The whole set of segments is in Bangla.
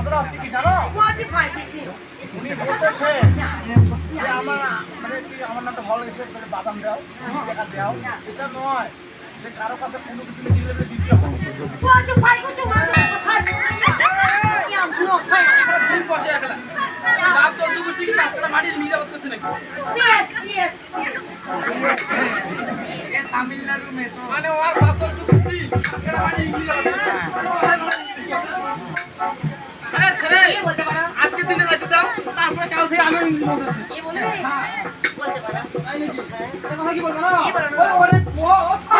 কথাটা হচ্ছে কি জানো উনি বলতেছে যে আমার মানে কি আমার নামটা ভালো লেগেছে বাদাম দাও বিশ টাকা দাও এটা নয় যে কারও কাছে কোনো কিছু দিলে দ্বিতীয় তামিলনাড়ু মানে ওর বাপ তো তুই মাটি ইংলিশ কি বলতে পারো কি বলতে পারো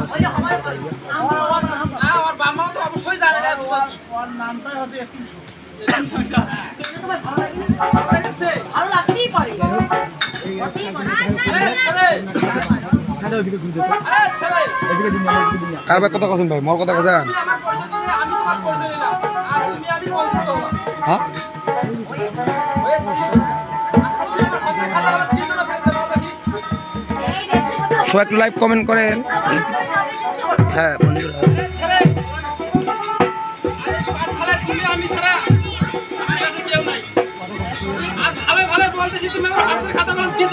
কারবার কথা কছেন ভাই মোর কথা কছেন হ্যাঁ? সবাই একটু লাইভ কমেন্ট করেন। হ্যাঁ অনেক বলতেছি তুমি আমার খাতা বলেন কি